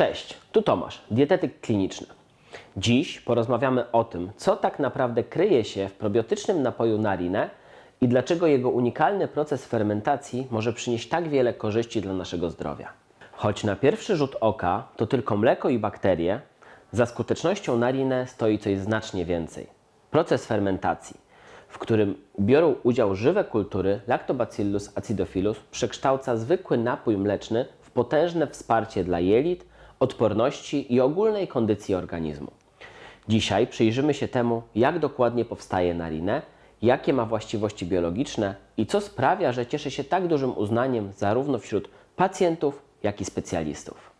Cześć, tu Tomasz, dietetyk kliniczny. Dziś porozmawiamy o tym, co tak naprawdę kryje się w probiotycznym napoju narinę i dlaczego jego unikalny proces fermentacji może przynieść tak wiele korzyści dla naszego zdrowia. Choć na pierwszy rzut oka to tylko mleko i bakterie, za skutecznością narinę stoi coś znacznie więcej. Proces fermentacji, w którym biorą udział żywe kultury Lactobacillus acidophilus, przekształca zwykły napój mleczny w potężne wsparcie dla jelit, odporności i ogólnej kondycji organizmu. Dzisiaj przyjrzymy się temu, jak dokładnie powstaje narinę, jakie ma właściwości biologiczne i co sprawia, że cieszy się tak dużym uznaniem zarówno wśród pacjentów, jak i specjalistów.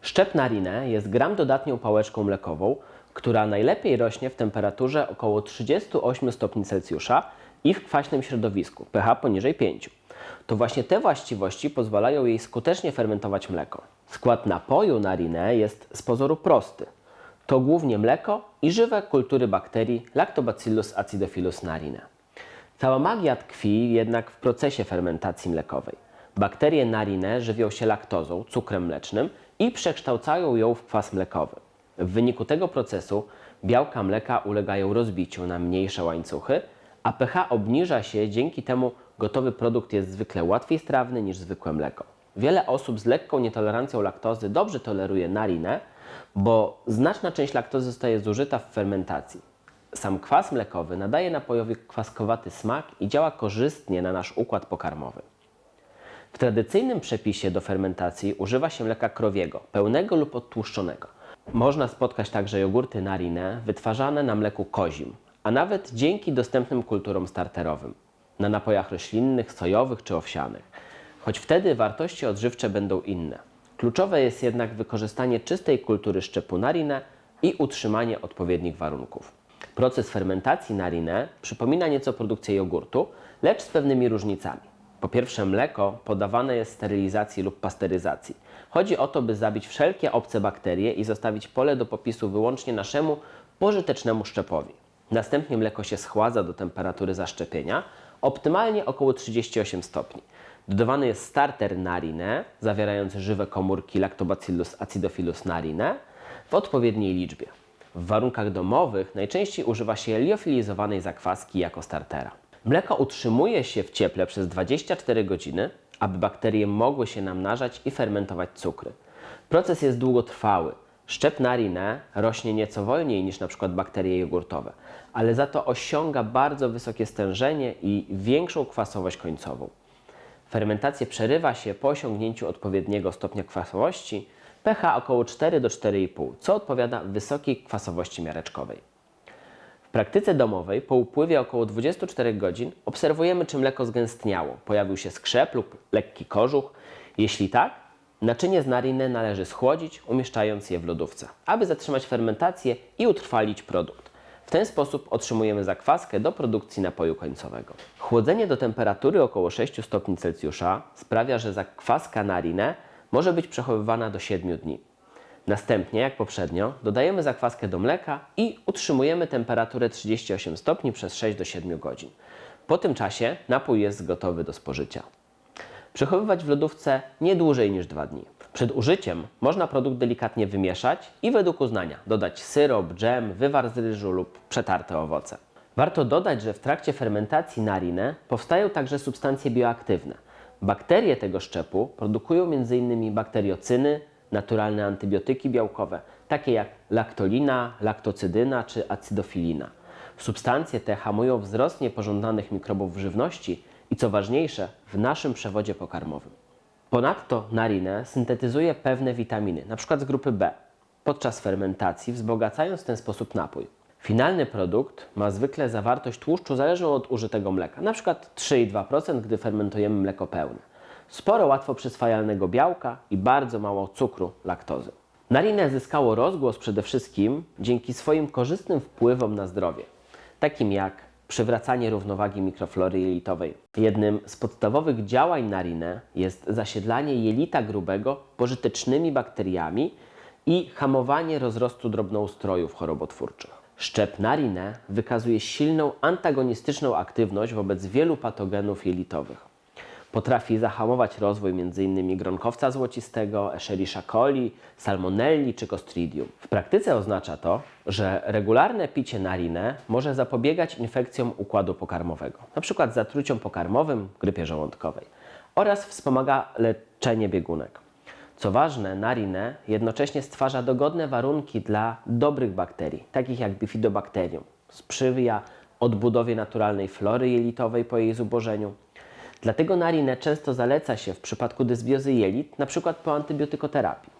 Szczep narinę jest gram dodatnią pałeczką mlekową, która najlepiej rośnie w temperaturze około 38 stopni Celsjusza i w kwaśnym środowisku, pH poniżej 5. To właśnie te właściwości pozwalają jej skutecznie fermentować mleko. Skład napoju narinę jest z pozoru prosty. To głównie mleko i żywe kultury bakterii Lactobacillus acidophilus narine. Cała magia tkwi jednak w procesie fermentacji mlekowej. Bakterie narine żywią się laktozą, cukrem mlecznym i przekształcają ją w kwas mlekowy. W wyniku tego procesu białka mleka ulegają rozbiciu na mniejsze łańcuchy, a pH obniża się, dzięki temu gotowy produkt jest zwykle łatwiej strawny niż zwykłe mleko. Wiele osób z lekką nietolerancją laktozy dobrze toleruje narinę, bo znaczna część laktozy zostaje zużyta w fermentacji. Sam kwas mlekowy nadaje napojowi kwaskowaty smak i działa korzystnie na nasz układ pokarmowy. W tradycyjnym przepisie do fermentacji używa się mleka krowiego, pełnego lub odtłuszczonego. Można spotkać także jogurty narinę wytwarzane na mleku kozim, a nawet dzięki dostępnym kulturom starterowym, na napojach roślinnych, sojowych czy owsianych. Choć wtedy wartości odżywcze będą inne. Kluczowe jest jednak wykorzystanie czystej kultury szczepu narinę i utrzymanie odpowiednich warunków. Proces fermentacji narinę przypomina nieco produkcję jogurtu, lecz z pewnymi różnicami. Po pierwsze, mleko podawane jest sterylizacji lub pasteryzacji. Chodzi o to, by zabić wszelkie obce bakterie i zostawić pole do popisu wyłącznie naszemu pożytecznemu szczepowi. Następnie mleko się schładza do temperatury zaszczepienia, optymalnie około 38 stopni. Dodawany jest starter narine, zawierający żywe komórki Lactobacillus acidophilus narine w odpowiedniej liczbie. W warunkach domowych najczęściej używa się liofilizowanej zakwaski jako startera. Mleko utrzymuje się w cieple przez 24 godziny, aby bakterie mogły się namnażać i fermentować cukry. Proces jest długotrwały. Szczep narinę rośnie nieco wolniej niż np. bakterie jogurtowe, ale za to osiąga bardzo wysokie stężenie i większą kwasowość końcową. Fermentację przerywa się po osiągnięciu odpowiedniego stopnia kwasowości pH około 4 do 4,5, co odpowiada wysokiej kwasowości miareczkowej. Praktyce domowej po upływie około 24 godzin obserwujemy, czy mleko zgęstniało, pojawił się skrzep lub lekki kożuch. Jeśli tak, naczynie z nariny należy schłodzić, umieszczając je w lodówce, aby zatrzymać fermentację i utrwalić produkt. W ten sposób otrzymujemy zakwaskę do produkcji napoju końcowego. Chłodzenie do temperatury około 6 stopni Celsjusza sprawia, że zakwaska narinę może być przechowywana do 7 dni. Następnie, jak poprzednio, dodajemy zakwaskę do mleka i utrzymujemy temperaturę 38 stopni przez 6 do 7 godzin. Po tym czasie napój jest gotowy do spożycia. Przechowywać w lodówce nie dłużej niż 2 dni. Przed użyciem można produkt delikatnie wymieszać i według uznania dodać syrop, dżem, wywar z ryżu lub przetarte owoce. Warto dodać, że w trakcie fermentacji narinę powstają także substancje bioaktywne. Bakterie tego szczepu produkują m.in. bakteriocyny, naturalne antybiotyki białkowe, takie jak laktolina, laktocydyna czy acydofilina. Substancje te hamują wzrost niepożądanych mikrobów w żywności i co ważniejsze, w naszym przewodzie pokarmowym. Ponadto narinę syntetyzuje pewne witaminy, np. z grupy B, podczas fermentacji, wzbogacając w ten sposób napój. Finalny produkt ma zwykle zawartość tłuszczu zależną od użytego mleka, np. 3,2%, gdy fermentujemy mleko pełne. Sporo łatwo przyswajalnego białka i bardzo mało cukru, laktozy. Narinę zyskało rozgłos przede wszystkim dzięki swoim korzystnym wpływom na zdrowie, takim jak przywracanie równowagi mikroflory jelitowej. Jednym z podstawowych działań narinę jest zasiedlanie jelita grubego pożytecznymi bakteriami i hamowanie rozrostu drobnoustrojów chorobotwórczych. Szczep narinę wykazuje silną antagonistyczną aktywność wobec wielu patogenów jelitowych. Potrafi zahamować rozwój m.in. gronkowca złocistego, Escherichia coli, salmonelli czy Clostridium. W praktyce oznacza to, że regularne picie narinę może zapobiegać infekcjom układu pokarmowego, np. zatruciom pokarmowym, grypie żołądkowej oraz wspomaga leczenie biegunek. Co ważne, narinę jednocześnie stwarza dogodne warunki dla dobrych bakterii, takich jak bifidobakterium. Sprzyja odbudowie naturalnej flory jelitowej po jej zubożeniu. Dlatego narinę często zaleca się w przypadku dysbiozy jelit, np. po antybiotykoterapii.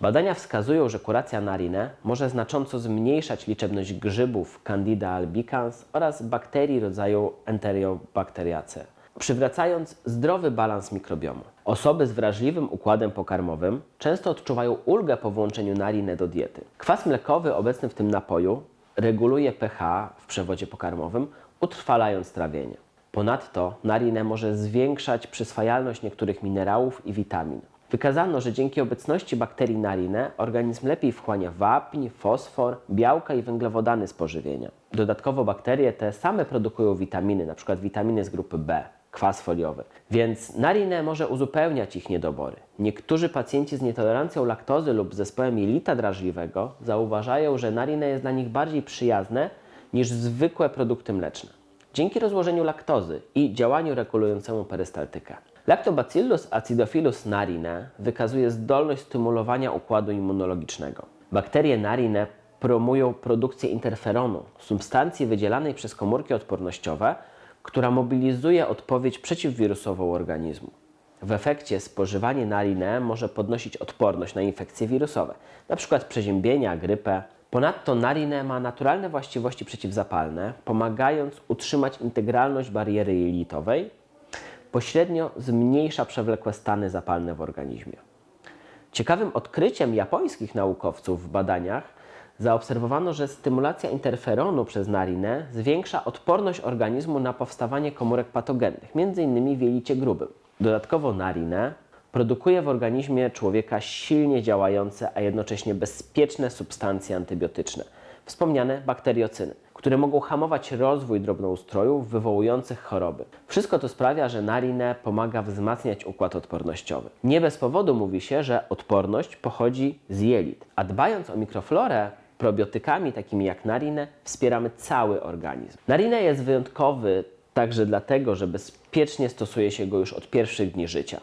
Badania wskazują, że kuracja narinę może znacząco zmniejszać liczebność grzybów Candida albicans oraz bakterii rodzaju Enterobacteriaceae, przywracając zdrowy balans mikrobiomu. Osoby z wrażliwym układem pokarmowym często odczuwają ulgę po włączeniu narinę do diety. Kwas mlekowy obecny w tym napoju reguluje pH w przewodzie pokarmowym, utrwalając trawienie. Ponadto narinę może zwiększać przyswajalność niektórych minerałów i witamin. Wykazano, że dzięki obecności bakterii narinę organizm lepiej wchłania wapń, fosfor, białka i węglowodany z pożywienia. Dodatkowo bakterie te same produkują witaminy, np. witaminy z grupy B, kwas foliowy, więc narinę może uzupełniać ich niedobory. Niektórzy pacjenci z nietolerancją laktozy lub zespołem jelita drażliwego zauważają, że narinę jest dla nich bardziej przyjazne niż zwykłe produkty mleczne dzięki rozłożeniu laktozy i działaniu regulującemu perystaltykę. Lactobacillus acidophilus narine wykazuje zdolność stymulowania układu immunologicznego. Bakterie narine promują produkcję interferonu, substancji wydzielanej przez komórki odpornościowe, która mobilizuje odpowiedź przeciwwirusową organizmu. W efekcie spożywanie narinę może podnosić odporność na infekcje wirusowe, np. przeziębienia, grypę, Ponadto narinę ma naturalne właściwości przeciwzapalne, pomagając utrzymać integralność bariery jelitowej, pośrednio zmniejsza przewlekłe stany zapalne w organizmie. Ciekawym odkryciem japońskich naukowców w badaniach zaobserwowano, że stymulacja interferonu przez narinę zwiększa odporność organizmu na powstawanie komórek patogennych, m.in. w jelicie grubym. Dodatkowo narinę produkuje w organizmie człowieka silnie działające, a jednocześnie bezpieczne substancje antybiotyczne, wspomniane bakteriocyny, które mogą hamować rozwój drobnoustrojów wywołujących choroby. Wszystko to sprawia, że narinę pomaga wzmacniać układ odpornościowy. Nie bez powodu mówi się, że odporność pochodzi z jelit, a dbając o mikroflorę, probiotykami takimi jak narinę wspieramy cały organizm. Narinę jest wyjątkowy także dlatego, że bezpiecznie stosuje się go już od pierwszych dni życia.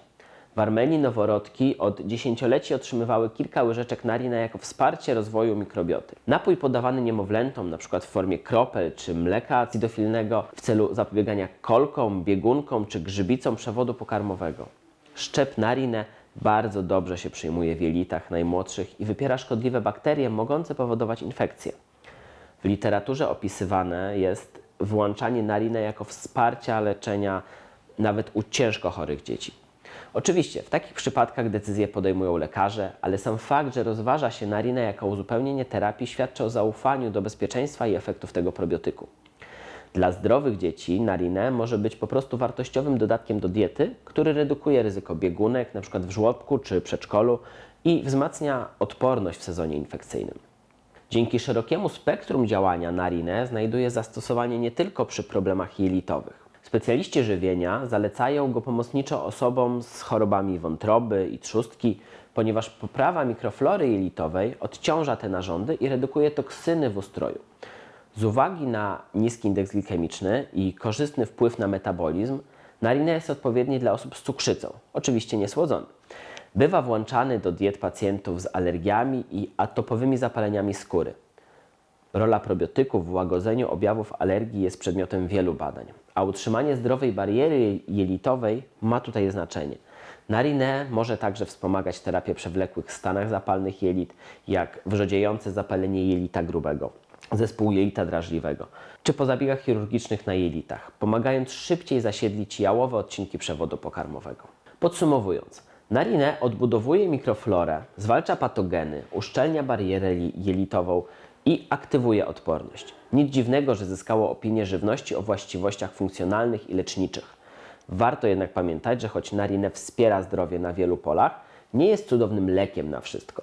W Armenii noworodki od dziesięcioleci otrzymywały kilka łyżeczek narina jako wsparcie rozwoju mikrobioty. Napój podawany niemowlętom, np. w formie kropel czy mleka acidofilnego w celu zapobiegania kolkom, biegunkom czy grzybicom przewodu pokarmowego. Szczep narinę bardzo dobrze się przyjmuje w jelitach najmłodszych i wypiera szkodliwe bakterie mogące powodować infekcje. W literaturze opisywane jest włączanie narinę jako wsparcia leczenia nawet u ciężko chorych dzieci. Oczywiście w takich przypadkach decyzje podejmują lekarze, ale sam fakt, że rozważa się narinę jako uzupełnienie terapii świadczy o zaufaniu do bezpieczeństwa i efektów tego probiotyku. Dla zdrowych dzieci narinę może być po prostu wartościowym dodatkiem do diety, który redukuje ryzyko biegunek, np. w żłobku czy przedszkolu i wzmacnia odporność w sezonie infekcyjnym. Dzięki szerokiemu spektrum działania narinę znajduje zastosowanie nie tylko przy problemach jelitowych. Specjaliści żywienia zalecają go pomocniczo osobom z chorobami wątroby i trzustki, ponieważ poprawa mikroflory jelitowej odciąża te narządy i redukuje toksyny w ustroju. Z uwagi na niski indeks glikemiczny i korzystny wpływ na metabolizm, narinę jest odpowiedni dla osób z cukrzycą, oczywiście niesłodzony. Bywa włączany do diet pacjentów z alergiami i atopowymi zapaleniami skóry. Rola probiotyków w łagodzeniu objawów alergii jest przedmiotem wielu badań, a utrzymanie zdrowej bariery jelitowej ma tutaj znaczenie. Narinę może także wspomagać terapię przewlekłych stanach zapalnych jelit, jak wrzodziejące zapalenie jelita grubego, zespół jelita drażliwego, czy po zabiegach chirurgicznych na jelitach, pomagając szybciej zasiedlić jałowe odcinki przewodu pokarmowego. Podsumowując, narinę odbudowuje mikroflorę, zwalcza patogeny, uszczelnia barierę jelitową, i aktywuje odporność. Nic dziwnego, że zyskało opinię żywności o właściwościach funkcjonalnych i leczniczych. Warto jednak pamiętać, że choć narinę wspiera zdrowie na wielu polach, nie jest cudownym lekiem na wszystko.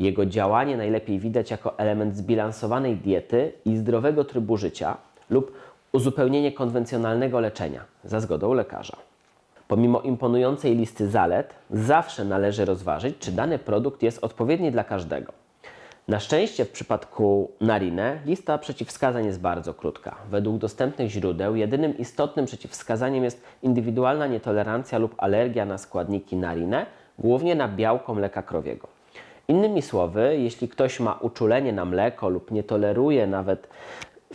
Jego działanie najlepiej widać jako element zbilansowanej diety i zdrowego trybu życia lub uzupełnienie konwencjonalnego leczenia za zgodą lekarza. Pomimo imponującej listy zalet, zawsze należy rozważyć, czy dany produkt jest odpowiedni dla każdego. Na szczęście w przypadku Narine lista przeciwwskazań jest bardzo krótka. Według dostępnych źródeł jedynym istotnym przeciwwskazaniem jest indywidualna nietolerancja lub alergia na składniki Narine, głównie na białko mleka krowiego. Innymi słowy, jeśli ktoś ma uczulenie na mleko lub nie toleruje nawet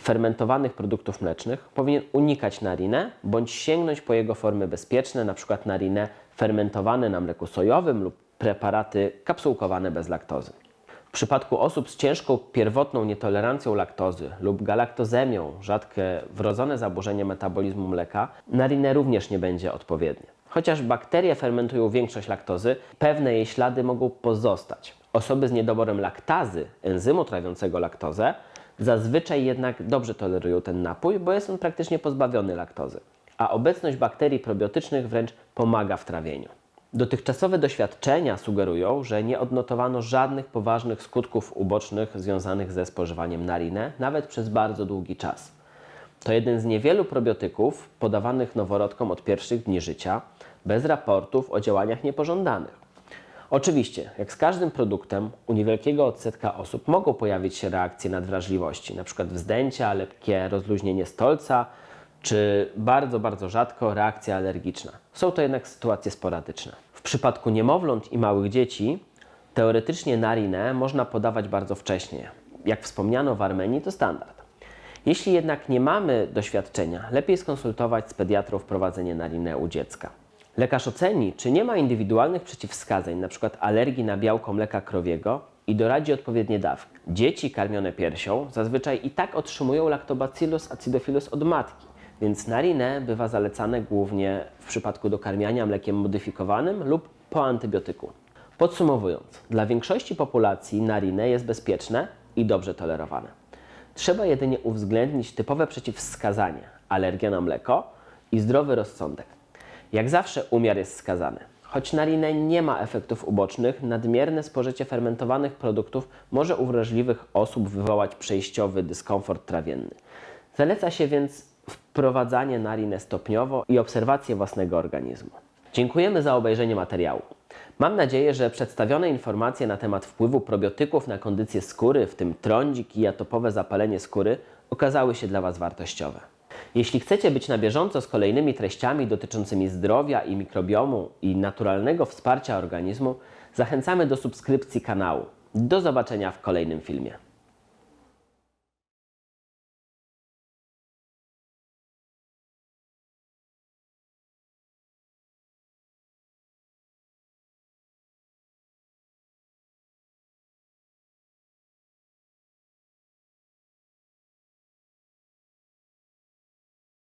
fermentowanych produktów mlecznych, powinien unikać narinę bądź sięgnąć po jego formy bezpieczne, np. narinę fermentowane na mleku sojowym lub preparaty kapsułkowane bez laktozy. W przypadku osób z ciężką pierwotną nietolerancją laktozy lub galaktozemią, rzadkie wrodzone zaburzenie metabolizmu mleka, narinę również nie będzie odpowiednie. Chociaż bakterie fermentują większość laktozy, pewne jej ślady mogą pozostać. Osoby z niedoborem laktazy, enzymu trawiącego laktozę, zazwyczaj jednak dobrze tolerują ten napój, bo jest on praktycznie pozbawiony laktozy, a obecność bakterii probiotycznych wręcz pomaga w trawieniu. Dotychczasowe doświadczenia sugerują, że nie odnotowano żadnych poważnych skutków ubocznych związanych ze spożywaniem narinę, nawet przez bardzo długi czas. To jeden z niewielu probiotyków podawanych noworodkom od pierwszych dni życia, bez raportów o działaniach niepożądanych. Oczywiście, jak z każdym produktem, u niewielkiego odsetka osób mogą pojawić się reakcje nadwrażliwości, np. wzdęcia, lekkie rozluźnienie stolca, czy bardzo, bardzo rzadko reakcja alergiczna. Są to jednak sytuacje sporadyczne. Przypadku niemowląt i małych dzieci, teoretycznie narinę można podawać bardzo wcześnie. Jak wspomniano w Armenii, to standard. Jeśli jednak nie mamy doświadczenia, lepiej skonsultować z pediatrą wprowadzenie narinę u dziecka. Lekarz oceni, czy nie ma indywidualnych przeciwwskazań, np. alergii na białko mleka krowiego i doradzi odpowiednie dawki. Dzieci karmione piersią zazwyczaj i tak otrzymują lactobacillus acidophilus od matki, więc narinę bywa zalecane głównie w przypadku dokarmiania mlekiem modyfikowanym lub po antybiotyku. Podsumowując, dla większości populacji narinę jest bezpieczne i dobrze tolerowane. Trzeba jedynie uwzględnić typowe przeciwwskazania alergia na mleko i zdrowy rozsądek. Jak zawsze umiar jest skazany. Choć narinę nie ma efektów ubocznych, nadmierne spożycie fermentowanych produktów może u wrażliwych osób wywołać przejściowy dyskomfort trawienny. Zaleca się więc wprowadzanie narinę stopniowo i obserwację własnego organizmu. Dziękujemy za obejrzenie materiału. Mam nadzieję, że przedstawione informacje na temat wpływu probiotyków na kondycję skóry, w tym trądzik i atopowe zapalenie skóry, okazały się dla Was wartościowe. Jeśli chcecie być na bieżąco z kolejnymi treściami dotyczącymi zdrowia i mikrobiomu i naturalnego wsparcia organizmu, zachęcamy do subskrypcji kanału. Do zobaczenia w kolejnym filmie.